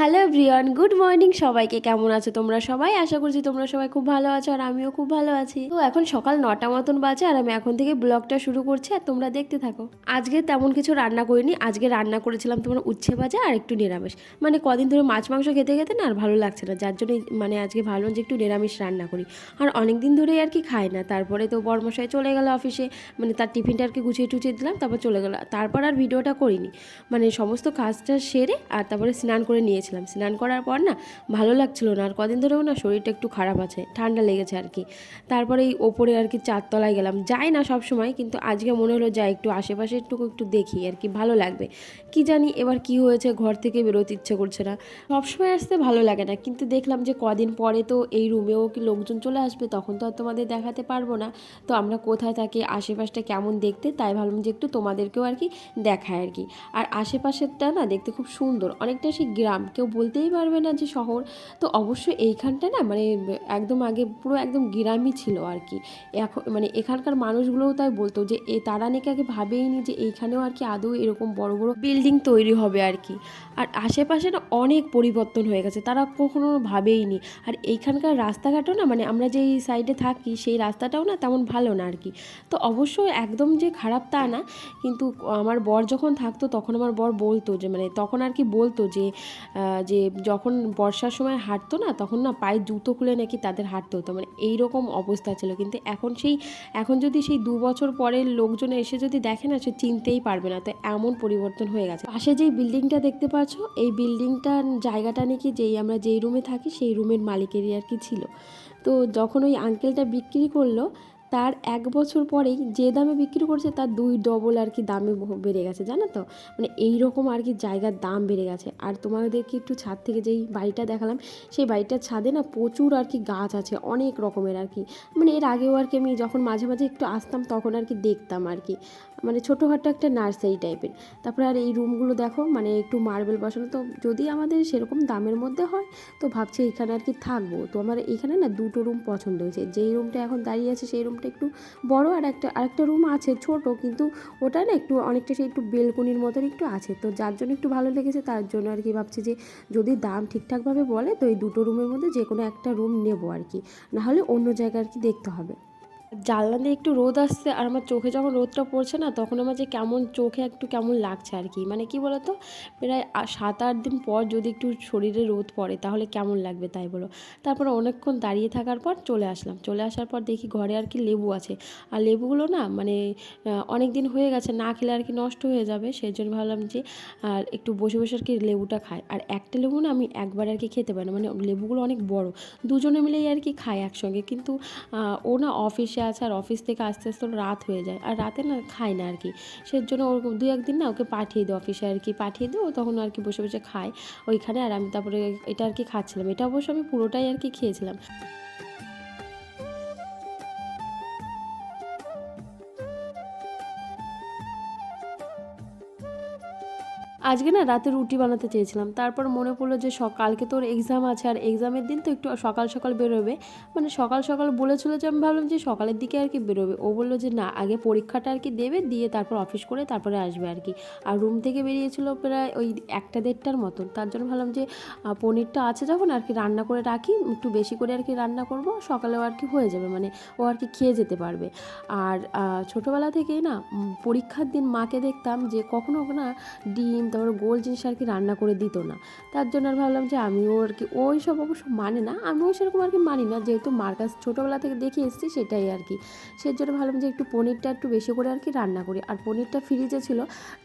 Hello everyone, good morning সবাইকে। কেমন আছো তোমরা সবাই? আশা করছি তোমরা সবাই খুব ভালো আছো আর আমিও খুব ভালো আছি। তো এখন সকাল নটা মতন বাজে আর আমি এখন থেকে ব্লগটা শুরু করছি আর তোমরা দেখতে থাকো। আজকে তেমন কিছু রান্না করিনি। আজকে রান্না করেছিলাম তোমার উচ্ছে ভাজা আর একটু নিরামিষ। মানে কদিন ধরে মাছ মাংস খেতে খেতে না আর ভালো লাগছে না। যার জন্য মানে আজকে ভালো যে একটু নিরামিষ রান্না করি। আর অনেক দিন ধরেই আর কি খাই না। তারপরে তো বর্মশাই চলে গেল অফিসে। মানে তার টিফিনটা আর কি গুছিয়ে টুচিয়ে দিলাম, তারপর চলে গেল। তারপর আর ভিডিওটা করিনি। মানে সমস্ত কাজটা সেরে আর তারপরে স্নান করে নিয়েছিলাম স্নান করার পর না ভালো লাগছিল না, আর কদিন ধরেও না শরীরটা একটু খারাপ আছে, ঠান্ডা লেগেছে আর কি। তারপরে এই ওপরে আর কি চারতলায় গেলাম। যাই না সব সময় কিন্তু আজকে মনে হলো যাই একটু আশেপাশে একটু একটু দেখি আর কি, ভালো লাগবে। কি জানি এবার কি হয়েছে, ঘর থেকে বেরোতে ইচ্ছে করছে না। সবসময় আসতে ভালো লাগে না, কিন্তু দেখলাম যে কদিন পরে তো এই রুমেও কি লোকজন চলে আসবে, তখন তো আর তোমাদের দেখাতে পারব না। তো আমরা কোথায় থাকি, আশেপাশটা কেমন দেখতে, তাই ভাবলাম যে একটু তোমাদেরকেও আর কি দেখায় আর কি। আর আশেপাশেরটা না দেখতে খুব সুন্দর, অনেকটা সেই গ্রাম কেউ বলতেই পারবে না যে শহর। তো অবশ্যই এইখানটা না মানে একদম আগে পুরো একদম গ্রামই ছিল আর কি। এখন মানে এখানকার মানুষগুলোও তাই বলতো যে এ তারা নাকি আগে ভাবেইনি যে এইখানেও আর কি আদৌ এরকম বড় বড় বিল্ডিং তৈরি হবে আর কি। আর আশেপাশে না অনেক পরিবর্তন হয়ে গেছে, তারা কখনো ভাবেইনি আর এইখানকার রাস্তাঘাটও না মানে আমরা যেই সাইডে থাকি সেই রাস্তাটাও না তেমন ভালো না আর কি। তো অবশ্যই একদম যে খারাপ তা না, কিন্তু আমার বর যখন থাকতো তখন আমার বর বলতো যে মানে তখন আর কি বলতো যে যে যখন বর্ষার সময় হাঁটতো না, তখন না পায়ে জুতো খুলে নাকি তাদের হাঁটতে হতো। মানে এই রকম অবস্থা ছিল। কিন্তু এখন সেই, এখন যদি সেই দু বছর পরের লোকজন এসে যদি দেখে না, সে চিনতেই পারবে না। তো এমন পরিবর্তন হয়ে গেছে। পাশে যেই বিল্ডিংটা দেখতে পাচ্ছ, এই বিল্ডিংটার জায়গাটা নাকি যেই আমরা যেই রুমে থাকি, সেই রুমের মালিকেরই আর কি ছিল। তো যখন ওই আঙ্কেলটা বিক্রি করল তার এক বছর পরেই যে দামে বিক্রি করছে, তার দুই ডবল আর কি দামে বেড়ে গেছে, জানো তো? মানে এই রকম আর কি জায়গার দাম বেড়ে গেছে। আর তোমাদেরকে একটু ছাদ থেকে যেই বাড়িটা দেখালাম, সেই বাড়িটার ছাদে না প্রচুর আর কি গাছ আছে, অনেক রকমের আর কি। মানে এর আগেও আর কি আমি যখন মাঝে মাঝে একটু আসতাম, তখন আর কি দেখতাম আর কি। মানে ছোটোখাটো একটা নার্সারি টাইপের। তারপরে আর এই রুমগুলো দেখো মানে একটু মার্বেল বসানো। তো যদি আমাদের সেরকম দামের মধ্যে হয়, তো ভাবছি এখানে আর কি থাকব। তো আমার এখানে না দুটো রুম পছন্দ হয়েছে। যেই রুমটা এখন দাঁড়িয়ে আছে, সেই রুমটা একটু বড় আর একটা আরেকটা রুম আছে ছোট, কিন্তু ওটা না একটু অনেকটা সেই একটু বেলকনির মতন একটু আছে। তো যার জন্য একটু ভালো লেগেছে, তার জন্য আর কি ভাবছি যে যদি দাম ঠিকঠাকভাবে বলে, তো এই দুটো রুমের মধ্যে যে কোনো একটা রুম নেব আর কি। নাহলে অন্য জায়গা আর কি দেখতে হবে। জানলা দিয়ে একটু রোদ আসছে আর আমার চোখে যখন রোদটা পড়ছে না, তখন আমার যে কেমন চোখে একটু কেমন লাগছে আর কি। মানে কি বলতো? প্রায় সাত আট দিন পর যদি একটু শরীরে রোদ পড়ে, তাহলে কেমন লাগবে তাই বলো? তারপর অনেকক্ষণ দাঁড়িয়ে থাকার পর চলে আসলাম। চলে আসার পর দেখি ঘরে আর কি লেবু আছে। আর লেবুগুলো না মানে অনেক দিন হয়ে গেছে, না খেলে আর কি নষ্ট হয়ে যাবে। সেই জন্য ভাবলাম যে, আর একটু বসে বসে আর কি লেবুটা খাই। আর একটা লেবু না আমি একবার আর কি খেতে পারি না। মানে লেবুগুলো অনেক বড়। দুজনে মিলেই আর কি খাই একসঙ্গে। কিন্তু ও না অফিসে আছে আর অফিস থেকে আস্তে আস্তে রাত হয়ে যায়। আর রাতে না খায় না আর কি সেই জন্য ওর দু একদিন না ওকে পাঠিয়ে দিই অফিসে আর কি পাঠিয়ে দিই ও তখন আর কি বসে বসে খায়। ওইখানে আর আমি তারপরে এটা আর কি খাচ্ছিলাম। এটা অবশ্য আমি পুরোটাই আর কি খেয়েছিলাম। আজকে না রাতে রুটি বানাতে চেয়েছিলাম। তারপর মনে পড়ল যে সকালকে তোর এক্সাম আছে আর এক্সামের দিন তো একটু সকাল সকাল বেরোবে। মানে সকাল সকাল বলেছিল যে আমি ভাবলাম যে সকালের দিকে আর কি বেরোবে। ও বলল যে না, আগে পরীক্ষাটা আর কি দেবে, দিয়ে তারপর অফিস করে তারপরে আসবে আর কি। আর রুম থেকে বেরিয়েছিল প্রায় ওই একটা দেড়টার মতন। তার জন্য ভাবলাম যে পনিরটা আছে যখন আর কি রান্না করে রাখি, একটু বেশি করে আর কি রান্না করব, সকালেও আর কি হয়ে যাবে। মানে ও আর কি খেয়ে যেতে পারবে। আর ছোটোবেলা থেকেই না পরীক্ষার দিন মাকে দেখতাম যে কখনো না ডিম তারপরে গোল জিনিস আর কি রান্না করে দিত না। তার জন্য আর ভাবলাম যে আমিও আর কি ওই সব অবশ্য মানে না, আমিও সেরকম আর কি মানি না। যেহেতু মার কাছ ছোটোবেলা থেকে দেখে এসেছি সেটাই আর কি। সেই জন্য ভাবলাম যে একটু পনিরটা একটু বেশি করে আর কি রান্না করি। আর পনিরটা ফ্রিজে ছিল,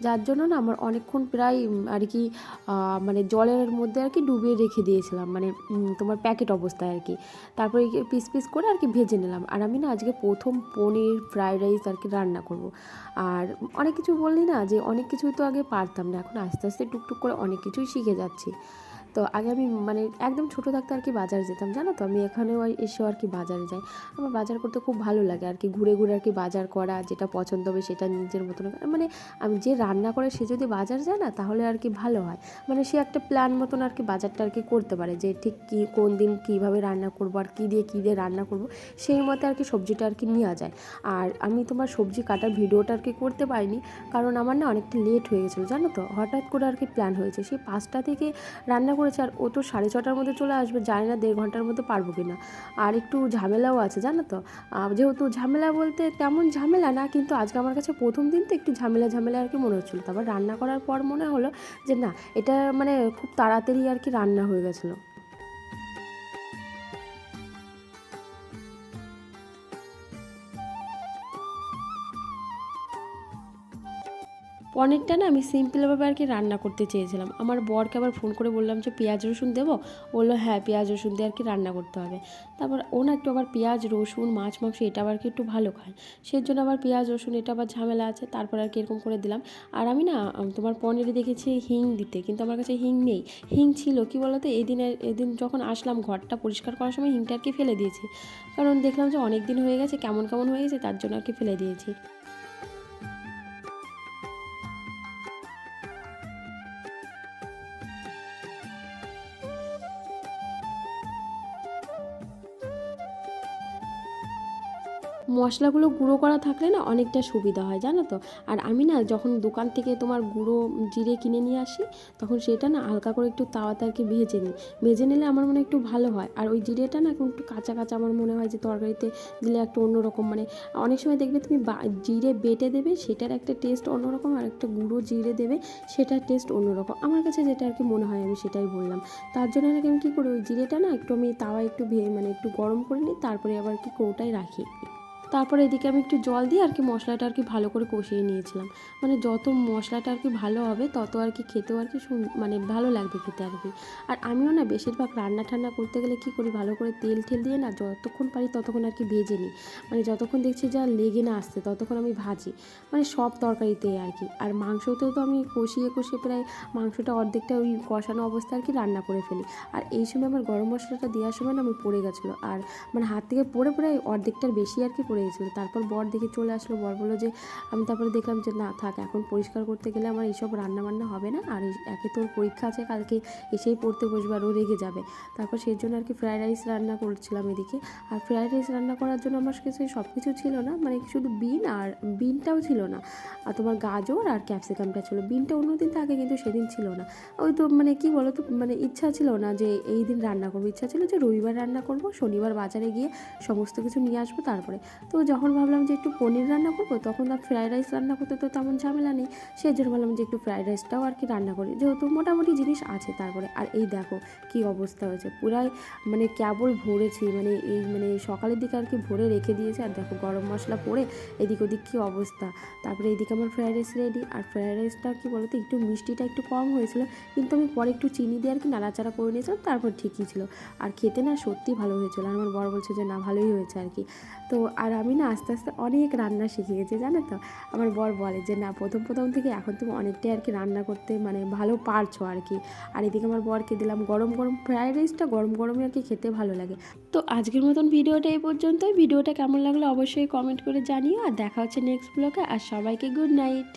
যার জন্য না আমার অনেকক্ষণ প্রায় আর কি মানে জলের মধ্যে আর কি ডুবিয়ে রেখে দিয়েছিলাম। মানে তোমার প্যাকেট অবস্থায় আর কি। তারপরে পিস পিস করে আর কি ভেজে নিলাম। আর আমি না আজকে প্রথম পনির ফ্রাইড রাইস আর কি রান্না করব। আর অনেক কিছু বললি না যে অনেক কিছুই তো আগে পারতাম না। এখন আস্তে আস্তে টুকটুক করে অনেক কিছুই শিখে যাচ্ছি। তো আগে আমি মানে একদম ছোটো থাকতে আর কি বাজার যেতাম জানো তো আমি এখানেও এসেও আর কি বাজারে যাই আমার বাজার করতে খুব ভালো লাগে আর কি ঘুরে ঘুরে আর কি বাজার করা যেটা পছন্দ হবে সেটা নিজের মতন মানে আমি যে রান্না করে সে যদি বাজার যায় না তাহলে আর কি ভালো হয় মানে সে একটা প্ল্যান মতন আর কি বাজারটা আর কি করতে পারে যে ঠিক কী কোন দিন কীভাবে রান্না করব আর কী দিয়ে কী দিয়ে রান্না করব সেই মতে আর কি সবজিটা আর কি নেওয়া যায় আর আমি তোমার সবজি কাটার ভিডিওটা আর কি করতে পারিনি কারণ আমার না অনেকটা লেট হয়ে গেছিল জানো তো হঠাৎ করে আর কি প্ল্যান হয়েছে সেই পাঁচটা থেকে রান্না করে পড়েছে আর ও তো সাড়ে ছটার মধ্যে চলে আসবে, জানি না দেড় ঘণ্টার মধ্যে পারব কি না আর একটু ঝামেলাও আছে, জানো তো? যেহেতু ঝামেলা বলতে তেমন ঝামেলা না, কিন্তু আজকে আমার কাছে প্রথম দিন তো একটু ঝামেলা ঝামেলা আর কি মনে হচ্ছিল। তারপর রান্না করার পর মনে হলো যে না, এটা মানে খুব তাড়াতাড়ি আর কি রান্না হয়ে গেছিল। পনিরটা না আমি সিম্পলভাবে আর কি রান্না করতে চেয়েছিলাম। আমার বরকে আবার ফোন করে বললাম যে, পেঁয়াজ রসুন দেবো? বলল হ্যাঁ পেঁয়াজ রসুন দিয়ে আর কি রান্না করতে হবে। তারপর ও না একটু আবার পেঁয়াজ, রসুন, মাছ, মাংস এটা আবার কি একটু ভালো খায়। সেই জন্য আবার পেঁয়াজ, রসুন এটা আবার ঝামেলা আছে, তারপর আর কি এরকম করে দিলাম। আর আমি না তোমার পনিরে দেখেছি হিং দিতে, কিন্তু আমার কাছে হিং নেই। হিং ছিল কি বলতো, এদিন এদিন যখন আসলাম ঘরটা পরিষ্কার করার সময় হিংটা আর কি ফেলে দিয়েছি। কারণ দেখলাম যে অনেক দিন হয়ে গেছে, কেমন কেমন হয়ে গেছে, তার জন্য আর কি ফেলে দিয়েছি। মশলাগুলো গুঁড়ো করা থাকলে না অনেকটা সুবিধা হয়, জানো তো? আর আমি না যখন দোকান থেকে তোমার গুঁড়ো জিরে কিনে নিয়ে আসি, তখন সেটা না হালকা করে একটু তাওয়াতে আর কি ভেজে নিই। ভেজে নিলে আমার মনে একটু ভালো হয়। আর ওই জিরেটা না একটু কাঁচা কাঁচা আমার মনে হয় যে তরকারিতে দিলে একটু অন্যরকম। মানে অনেক সময় দেখবে তুমি জিরে বেটে দেবে, সেটার একটা টেস্ট অন্যরকম আর একটা গুঁড়ো জিরে দেবে, সেটার টেস্ট অন্যরকম। আমার কাছে যেটা আর কি মনে হয় আমি সেটাই বললাম। তার জন্য নাকি আমি কী করি, ওই জিরেটা না একটু আমি তাওয়া একটু ভে মানে একটু গরম করে নিই, তারপরে আবার কি কৌটায় রাখি। তারপরে এদিকে আমি একটু জল দিয়ে আর কি মশলাটা আর কি ভালো করে কষিয়ে নিয়েছিলাম। মানে যত মশলাটা আর কি ভালো হবে, তত আর কি খেতেও আর কি মানে ভালো লাগবে খেতে আর কি। আর আমিও না বেশিরভাগ রান্না ঠান্না করতে গেলে কি করি, ভালো করে তেল ঠেল দিয়ে না যতক্ষণ পারি ততক্ষণ আর কি ভেজে নিই। মানে যতক্ষণ দেখছি যা লেগে না আসছে ততক্ষণ আমি ভাজি। মানে সব তরকারিতে আর কি। আর মাংসতেও তো আমি কষিয়ে কষিয়ে প্রায় মাংসটা অর্ধেকটা ওই কষানো অবস্থায় আর কি রান্না করে ফেলি। আর এই সময় আমার গরম মশলাটা দেওয়ার সময় না আমি পড়ে গেছিল। আর মানে হাত থেকে পড়ে প্রায় অর্ধেকটার বেশি আর কি পড়ে গেছিল তারপর বর দেখে চলে আসলো। বর বলল যে, আমি তারপরে দেখলাম যে, না, থাক, এখন পরিষ্কার করতে গেলে আমার এইসব রান্না বান্না হবে না। আর একে তোর পরীক্ষা আছে, কালকে এসেই পড়তে বসবে ও রেগে যাবে। তারপর সেই জন্য আর কি ফ্রায়েড রাইস রান্না করছিলাম এদিকে। আর ফ্রায়েড রাইস রান্না করার জন্য আমার কাছে সব কিছু ছিল না মানে শুধু বিন আর, বিনটাও ছিল না। আর তোমার গাজর আর ক্যাপসিকামটা ছিল। বিনটা অন্যদিন থাকে কিন্তু সেদিন ছিল না। ওই তো মানে কি বলো তো মানে ইচ্ছা ছিল না যে, এই দিন রান্না করব। ইচ্ছা ছিল যে, রবিবার রান্না করব, শনিবার বাজারে গিয়ে সমস্ত কিছু নিয়ে আসব তারপরে। তো যখন ভাবলাম যে একটু পনির রান্না করব, তখন আর ফ্রায়েড রাইস রান্না করতে তো তেমন ঝামেলা নেই। সেই জন্য ভাবলাম যে একটু ফ্রায়েড রাইসটাও আর কি রান্না করি। যেহেতু মোটামুটি জিনিস আছে তারপরে। আর এই দেখো কি অবস্থা হয়েছে। পুরাই মানে কেবল ভরেছি মানে এই মানে সকালের দিকে আর কি ভরে রেখে দিয়েছে। আর দেখো গরম মশলা পরে এদিক ওদিক কী অবস্থা। তারপরে এদিকে আমার ফ্রায়েড রাইস রেডি আর ফ্রায়েড রাইসটা কি বলতো, একটু মিষ্টিটা একটু কম হয়েছিল। কিন্তু আমি পরে একটু চিনি দিয়ে আর কি নাড়াচাড়া করে নিয়েছিলাম, তারপর ঠিকই ছিল। আর খেতে না সত্যি ভালো হয়েছিল। আর আমার বড় বলছে যে, না, ভালোই হয়েছে আর কি। তো আর আমি না আস্তে আস্তে অনেক রান্না শিখে গেছি, জানো তো? আমার বর বলে যে, না, প্রথম প্রথম থেকে এখন তুমি অনেকটাই আর কি রান্না করতে মানে ভালো পারছ আর কি আর এদিকে আমার বরকে দিলাম গরম গরম ফ্রায়েড রাইসটা, গরম গরমই আর কি খেতে ভালো লাগে। তো আজকের মতন ভিডিওটা এই পর্যন্তই। ভিডিওটা কেমন লাগল অবশ্যই কমেন্ট করে জানিও। আর দেখা হচ্ছে নেক্সট ব্লগে আর সবাইকে গুড নাইট